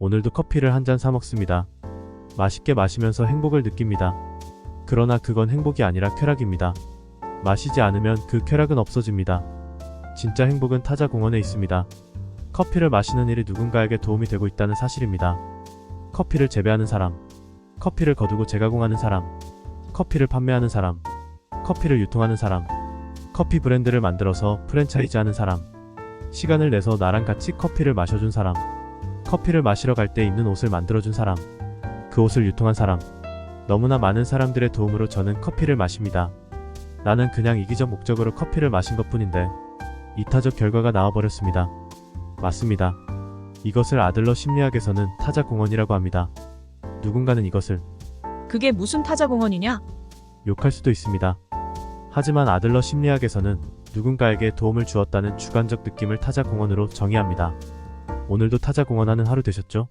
오늘도 커피를 한 잔 사 먹습니다. 맛있게 마시면서 행복을 느낍니다. 그러나 그건 행복이 아니라 쾌락입니다. 마시지 않으면 그 쾌락은 없어집니다. 진짜 행복은 타자 공원에 있습니다. 커피를 마시는 일이 누군가에게 도움이 되고 있다는 사실입니다. 커피를 재배하는 사람, 커피를 거두고 재가공하는 사람, 커피를 판매하는 사람, 커피를 유통하는 사람, 커피 브랜드를 만들어서 프랜차이즈 하는 사람, 시간을 내서 나랑 같이 커피를 마셔준 사람, 커피를 마시러 갈 때 입는 옷을 만들어준 사람, 그 옷을 유통한 사람, 너무나 많은 사람들의 도움으로 저는 커피를 마십니다. 나는 그냥 이기적 목적으로 커피를 마신 것 뿐인데, 이타적 결과가 나와버렸습니다. 맞습니다. 이것을 아들러 심리학에서는 타자 공헌이라고 합니다. 누군가는 이것을 그게 무슨 타자 공원이냐? 욕할 수도 있습니다. 하지만 아들러 심리학에서는 누군가에게 도움을 주었다는 주관적 느낌을 타자 공헌으로 정의합니다. 오늘도 타자 공헌하는 하루 되셨죠?